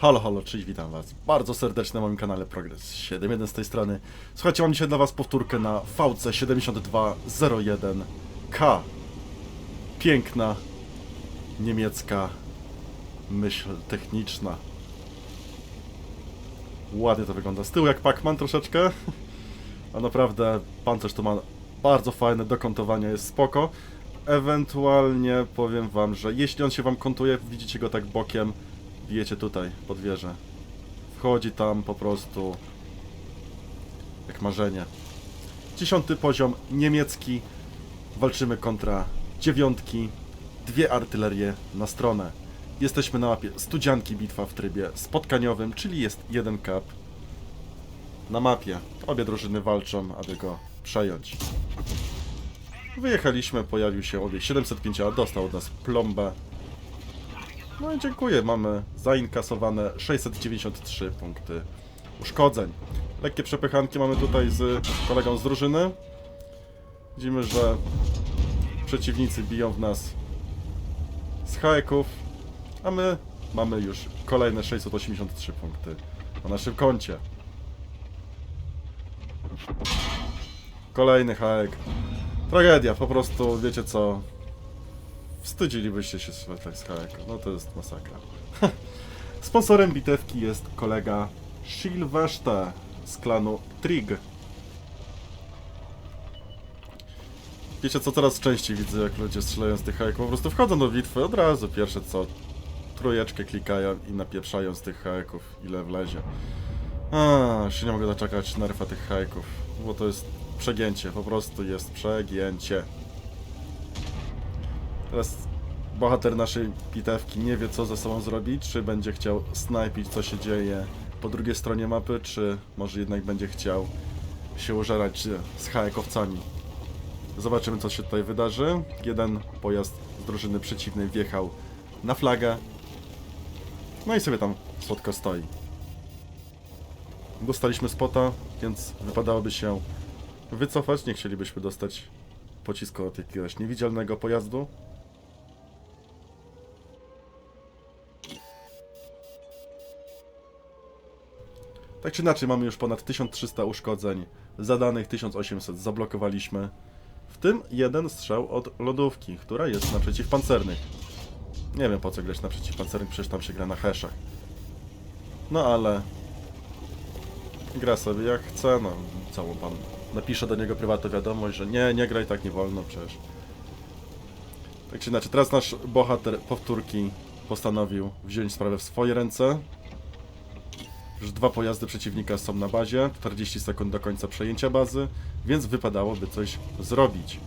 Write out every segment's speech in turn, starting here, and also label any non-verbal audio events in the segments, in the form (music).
Halo, halo, cześć, witam was bardzo serdecznie na moim kanale Progress 7.1 z tej strony. Słuchajcie, mam dzisiaj dla was powtórkę na VC7201K. Piękna, niemiecka myśl techniczna. Ładnie to wygląda. Z tyłu jak Pac-Man troszeczkę, (laughs) a naprawdę pancerz tu ma bardzo fajne, do kątowania jest spoko. Ewentualnie powiem wam, że jeśli on się wam kątuje, widzicie go tak bokiem, bijecie tutaj, pod wieżę. Wchodzi tam po prostu jak marzenie. Dziesiąty poziom niemiecki. Walczymy kontra dziewiątki. Dwie artylerie na stronę. Jesteśmy na mapie Studzianki bitwa w trybie spotkaniowym, czyli jest jeden kap na mapie. Obie drużyny walczą, aby go przejąć. Wyjechaliśmy, pojawił się obieg 705A, dostał od nas plombę. No i dziękuję, mamy zainkasowane 693 punkty uszkodzeń. Lekkie przepychanki mamy tutaj z kolegą z drużyny. Widzimy, że przeciwnicy biją w nas z haeków, a my mamy już kolejne 683 punkty na naszym koncie. Kolejny haek. Tragedia, po prostu, wiecie co, Wstydzilibyście się tak z Haeka. No to jest masakra. (laughs) Sponsorem bitewki jest kolega Silveste z klanu Trig. Wiecie co, coraz częściej widzę jak ludzie strzelają z tych haeków. Po prostu wchodzą do bitwy od razu pierwsze co trójeczkę klikają i napieprzają z tych haeków ile wlezie. A, już nie mogę doczekać nerfa tych haeków, bo to jest przegięcie, po prostu jest przegięcie. Teraz bohater naszej bitewki nie wie co ze sobą zrobić, czy będzie chciał snajpić co się dzieje po drugiej stronie mapy, czy może jednak będzie chciał się użerać z haekowcami. Zobaczymy co się tutaj wydarzy. Jeden pojazd z drużyny przeciwnej wjechał na flagę. No i sobie tam słodko stoi. Dostaliśmy spota, więc wypadałoby się wycofać. Nie chcielibyśmy dostać pocisku od jakiegoś niewidzialnego pojazdu. Tak czy inaczej mamy już ponad 1300 uszkodzeń, zadanych 1800 zablokowaliśmy. W tym jeden strzał od lodówki, która jest na przeciwpancernych. Nie wiem po co grać na przeciwpancernych, przecież tam się gra na heszach. No ale... Gra sobie jak chce, no całą pan... Napiszę do niego prywatną wiadomość, że nie, nie graj tak nie wolno przecież. Tak czy inaczej, teraz nasz bohater powtórki postanowił wziąć sprawę w swoje ręce. Już dwa pojazdy przeciwnika są na bazie, 40 sekund do końca przejęcia bazy, więc wypadałoby coś zrobić.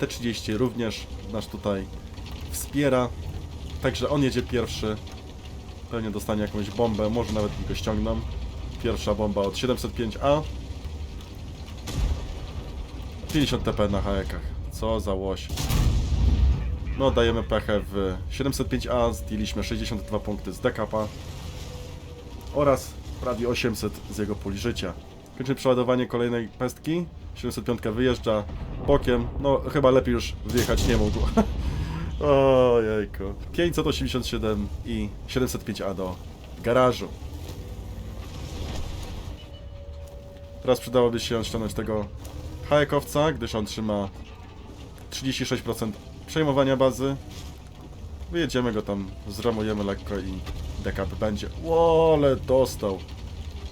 T30 również nas tutaj wspiera, także on jedzie pierwszy. Pewnie dostanie jakąś bombę, może nawet go ściągną. Pierwsza bomba od 705A. 50 TP na haekach. Co za łoś. No, dajemy pechę w 705A, zdjęliśmy 62 punkty z dekapa oraz prawie 800 z jego puli życia. Kończymy przeładowanie kolejnej pestki. 705 wyjeżdża bokiem. No, chyba lepiej już wyjechać nie mógł. (laughs) Ojejku. 587 i 705A do garażu. Teraz przydałoby się ściągnąć tego hajekowca, gdyż on trzyma 36% przejmowania bazy. Wyjedziemy go tam, zramujemy lekko i dekap będzie. Łole, dostał.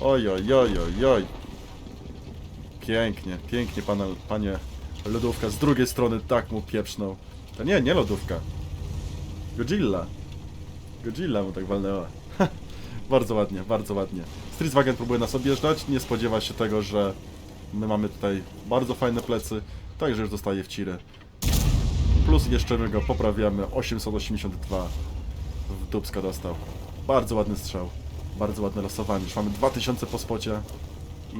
Oj, oj, oj, oj, oj. Pięknie, pięknie, pana, panie lodówka. Z drugiej strony tak mu pieprznął. To nie, nie lodówka. Godzilla. Godzilla mu tak walnęła. bardzo ładnie, bardzo ładnie. Streetwagen próbuje nas objeżdżać, nie spodziewa się tego, że my mamy tutaj bardzo fajne plecy, także już dostaje w ciry. Plus jeszcze my go poprawiamy, 882 w dubska dostał. Bardzo ładny strzał, bardzo ładne losowanie. Już mamy 2000 po spocie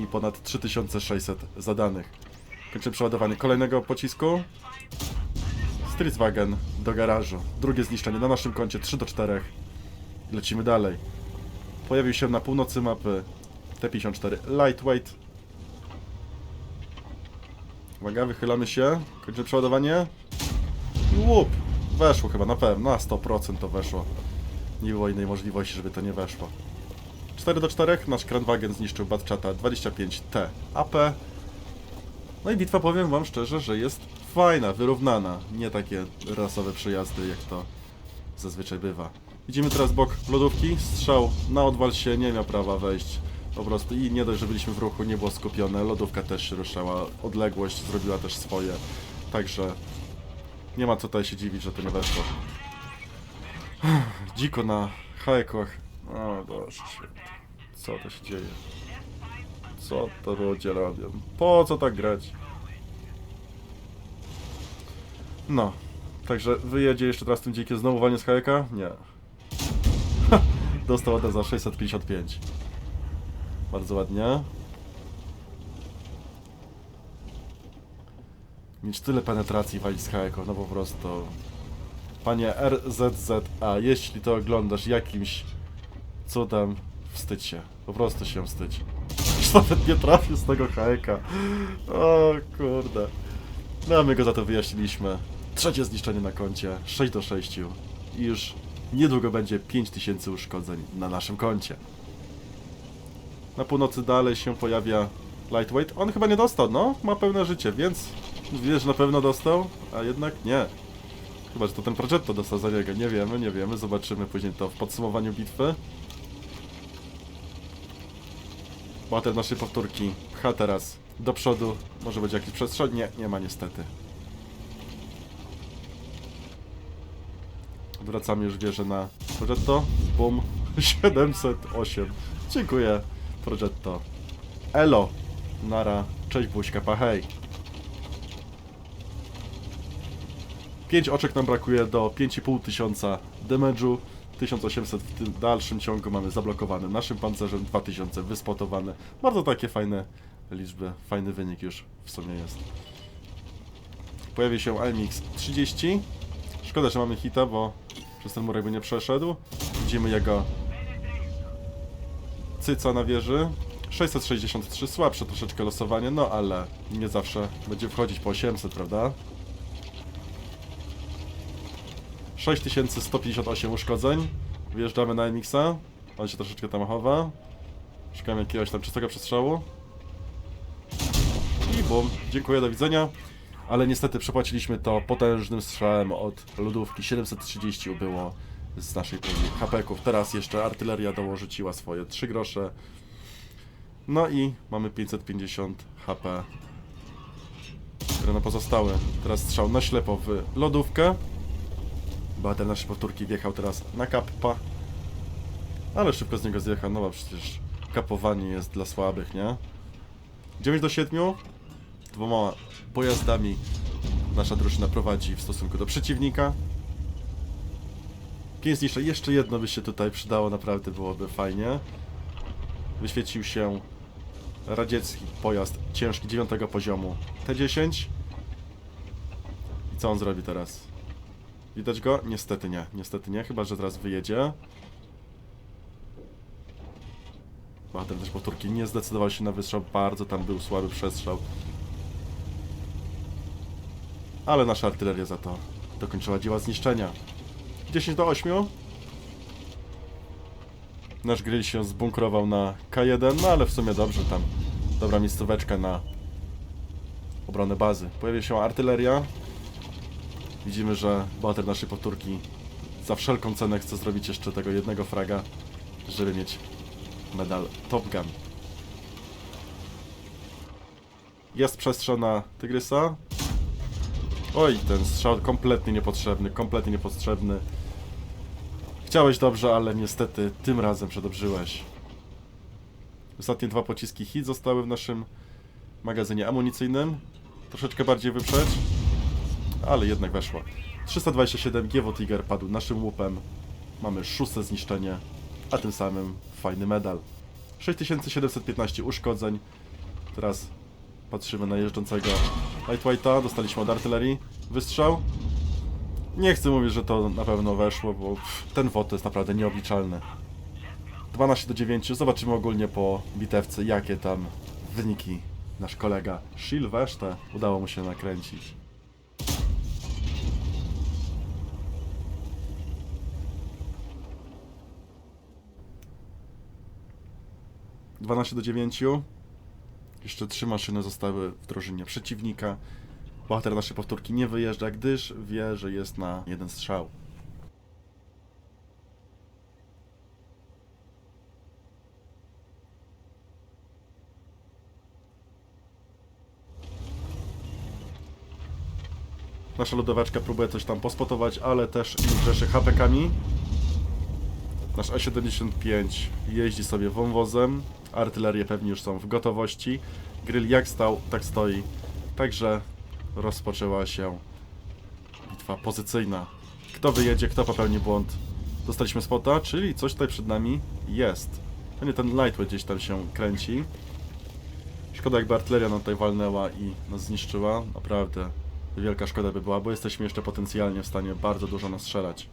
i ponad 3600 zadanych. Kończymy przeładowanie kolejnego pocisku. Streetwagen do garażu. Drugie zniszczenie na naszym koncie 3 do 4. Lecimy dalej. Pojawił się na północy mapy T-54 Lightweight. Uwaga, wychylamy się. Kończymy przeładowanie. Łup! Weszło chyba, na pewno, na 100% to weszło. Nie było innej możliwości, żeby to nie weszło. 4 do 4, nasz Kranwagen zniszczył Batchata 25T AP. No i bitwa, powiem wam szczerze, że jest fajna, wyrównana. Nie takie rasowe przejazdy, jak to zazwyczaj bywa. Widzimy teraz bok lodówki, strzał na odwal się, nie miał prawa wejść. Po prostu i nie dość, że byliśmy w ruchu, nie było skupione, lodówka też się ruszała, odległość zrobiła też swoje. Także nie ma co tutaj się dziwić, że to nie weszło. Dziko na hajkach. O Boże. Co to się dzieje? Co to ludzie robią? Po co tak grać? No. Także wyjedzie jeszcze teraz tym dzikiem znowu walnie z hajka? Nie. (laughs) Dostał ode za 655. Bardzo ładnie. Mieć tyle penetracji walić z hajką, no po prostu. Panie RZZA, jeśli to oglądasz jakimś cudem, wstydź się. Po prostu się wstydź. (laughs) Nawet nie trafił z tego hajka. O kurde. No a my go za to wyjaśniliśmy. Trzecie zniszczenie na koncie, 6 do 6. I już niedługo będzie 5000 uszkodzeń na naszym koncie. Na północy dalej się pojawia Lightweight. On chyba nie dostał, no, ma pełne życie, więc wiesz, na pewno dostał, a jednak nie. Chyba, że to ten Progetto dostał za niego, nie wiemy, nie wiemy, zobaczymy później to w podsumowaniu bitwy. Bohater naszej powtórki pcha teraz do przodu, może będzie jakiś przestrzeń? Nie, nie ma niestety. Wracamy już wieżę na Progetto. Bum. (laughs) 708. Dziękuję, Progetto. Elo. Nara. Cześć buźka, pa hej. 5 oczek nam brakuje do 5,5 tysiąca damage'u. 1800 w dalszym ciągu mamy zablokowane naszym pancerzem, 2000 wyspotowane. Bardzo takie fajne liczby, fajny wynik już w sumie jest. Pojawi się LMX 30. Szkoda, że mamy hita, bo przez ten murek by nie przeszedł. Widzimy jego cyca na wieży. 663, słabsze troszeczkę losowanie, no ale nie zawsze będzie wchodzić po 800, prawda? 6158 uszkodzeń. Wjeżdżamy na MX-a. On się troszeczkę tam chowa. Szukamy jakiegoś tam czystego przestrzału. I bum. Dziękuję, do widzenia. Ale niestety przepłaciliśmy to potężnym strzałem od lodówki. 730 było z naszej puli hapeków. Teraz jeszcze artyleria dołożyła swoje 3 grosze. No i mamy 550 HP, które nam pozostały. Teraz strzał na ślepo w lodówkę. Bohater naszej powtórki wjechał teraz na kappa. Ale szybko z niego zjechał, no bo przecież kapowanie jest dla słabych, nie? 9 do 7. Dwoma pojazdami nasza drużyna prowadzi w stosunku do przeciwnika. 5 zniszczeń. Jeszcze jedno by się tutaj przydało, naprawdę byłoby fajnie. Wyświecił się radziecki pojazd ciężki 9 poziomu T10. I co on zrobi teraz? Widać go? Niestety nie, niestety nie, chyba że teraz wyjedzie. Bohater też powtórki nie zdecydował się na wystrzał, bardzo tam był słaby przestrzał. Ale nasza artyleria za to dokończyła dzieła zniszczenia. 10 do 8. Nasz grill się zbunkrował na K1, no ale w sumie dobrze tam. Dobra miejscóweczka na obronę bazy. Pojawia się artyleria. Widzimy, że bohater naszej powtórki za wszelką cenę chce zrobić jeszcze tego jednego fraga, żeby mieć medal Top Gun. Jest przestrzał na Tygrysa. Oj, ten strzał kompletnie niepotrzebny, kompletnie niepotrzebny. Chciałeś dobrze, ale niestety tym razem przedobrzyłeś. Ostatnie dwa pociski hit zostały w naszym magazynie amunicyjnym. Troszeczkę bardziej wyprzeć, ale jednak weszło. 327 GW Tiger padł naszym łupem. Mamy szóste zniszczenie, a tym samym fajny medal. 6715 uszkodzeń. Teraz patrzymy na jeżdżącego Lightweighta. Dostaliśmy od artylerii wystrzał. Nie chcę mówić, że to na pewno weszło, bo ten WOT jest naprawdę nieobliczalny. 12 do 9. Zobaczymy ogólnie po bitewce, jakie tam wyniki nasz kolega Sylweszte udało mu się nakręcić. 12 do 9. Jeszcze trzy maszyny zostały w drużynie przeciwnika. Bohater naszej powtórki nie wyjeżdża, gdyż wie, że jest na jeden strzał. Nasza lodoweczka próbuje coś tam pospotować, ale też nie grzeszy HP-kami. Nasz A75 jeździ sobie wąwozem. Artylerie pewnie już są w gotowości. Grill jak stał, tak stoi. Także rozpoczęła się bitwa pozycyjna. Kto wyjedzie, kto popełni błąd. Dostaliśmy spota, czyli coś tutaj przed nami jest. Pewnie ten lightweight gdzieś tam się kręci. Szkoda jakby artyleria nam tutaj walnęła i nas zniszczyła. Naprawdę wielka szkoda by była, bo jesteśmy jeszcze potencjalnie w stanie bardzo dużo nastrzelać.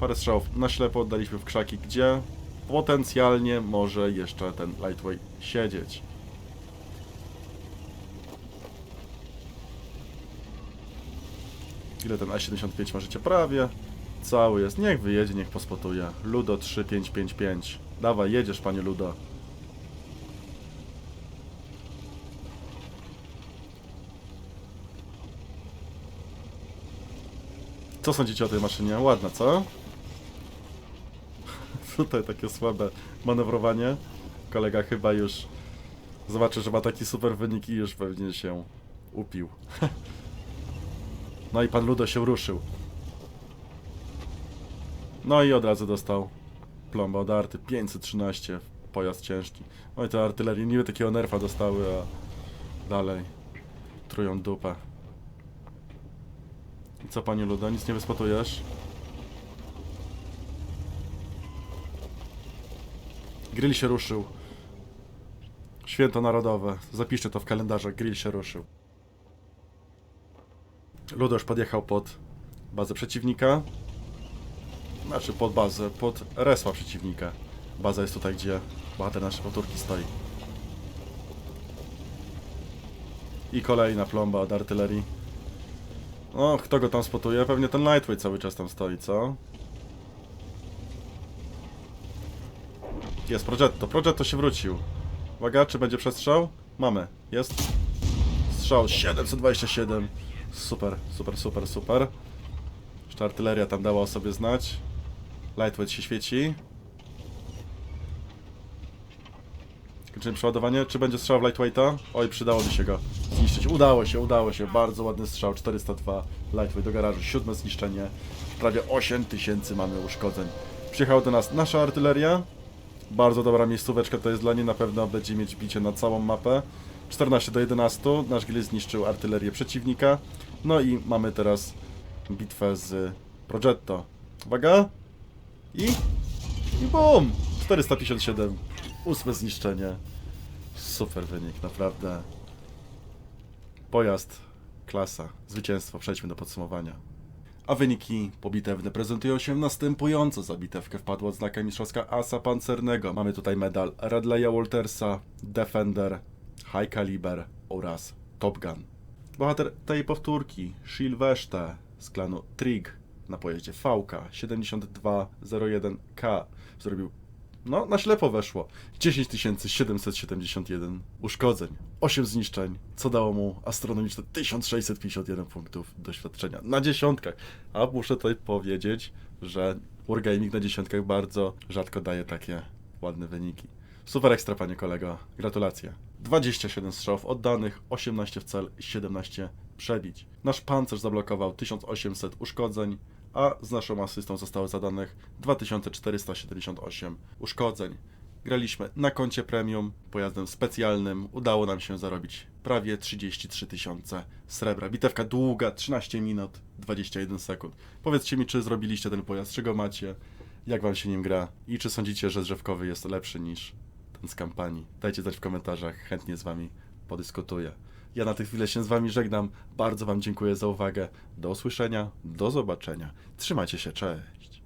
Parę strzałów na ślepo oddaliśmy w krzaki, gdzie potencjalnie może jeszcze ten lightweight siedzieć. Ile ten A75 ma życia? Prawie cały jest. Niech wyjedzie, niech pospotuje. Ludo 3555. Dawaj, jedziesz panie Ludo. Co sądzicie o tej maszynie? Ładna, co? Tutaj takie słabe manewrowanie. Kolega chyba już zobaczy, że ma taki super wynik i już pewnie się upił. (laughs) No i pan Ludo się ruszył. No i od razu dostał plomba od arty. 513, pojazd ciężki. Oj, te artylerie niby takiego nerfa dostały, a dalej trują dupę. I co, panie Ludo, nic nie wyspotujesz? Grill się ruszył. Święto Narodowe. Zapiszcie to w kalendarzach. Grill się ruszył. Ludosz podjechał pod bazę przeciwnika. Znaczy pod bazę, pod resła przeciwnika. Baza jest tutaj, gdzie bohater naszej powtórki stoi. I kolejna plomba od artylerii. O, kto go tam spotuje? Pewnie ten Lightweight cały czas tam stoi, co? Jest Progetto. Progetto się wrócił. Uwaga, czy będzie przestrzał? Mamy. Jest. Strzał 727. Super, super, super, super. Jeszcze artyleria tam dała o sobie znać. Lightweight się świeci. Skończyłem przeładowanie. Czy będzie strzał w Lightweighta? Oj, przydałoby się go zniszczyć. Udało się, udało się. Bardzo ładny strzał. 402 Lightweight do garażu. Siódme zniszczenie. Prawie 8000 mamy uszkodzeń. Przyjechała do nas nasza artyleria. Bardzo dobra miejscóweczka to jest dla niej. Na pewno będzie mieć bicie na całą mapę. 14 do 11. Nasz grill zniszczył artylerię przeciwnika. No i mamy teraz bitwę z Progetto. Uwaga! I... I bum! 457. Ósme zniszczenie. Super wynik, naprawdę. Pojazd, klasa, zwycięstwo. Przejdźmy do podsumowania. A wyniki pobitewne prezentują się następująco. Za bitewkę wpadła odznaka mistrzowska Asa Pancernego. Mamy tutaj medal Radleya Waltersa, Defender, High Caliber oraz Top Gun. Bohater tej powtórki, Silveste z klanu Trig na pojeździe VK 7201K zrobił no, na ślepo weszło. 10 771 uszkodzeń, 8 zniszczeń, co dało mu astronomiczne 1651 punktów doświadczenia na dziesiątkach. A muszę tutaj powiedzieć, że Wargaming na dziesiątkach bardzo rzadko daje takie ładne wyniki. Super ekstra, panie kolego. Gratulacje. 27 strzałów oddanych, 18 w cel i 17 przebić. Nasz pancerz zablokował 1800 uszkodzeń, a z naszą asystą zostało zadanych 2478 uszkodzeń. Graliśmy na koncie premium, pojazdem specjalnym. Udało nam się zarobić prawie 33 tysiące srebra. Bitewka długa, 13 minut, 21 sekund. Powiedzcie mi, czy zrobiliście ten pojazd, czy go macie, jak wam się nim gra i czy sądzicie, że drzewkowy jest lepszy niż ten z kampanii. Dajcie znać w komentarzach, chętnie z wami podyskutuję. Ja na tę chwilę się z wami żegnam. Bardzo wam dziękuję za uwagę. Do usłyszenia, do zobaczenia. Trzymajcie się, cześć.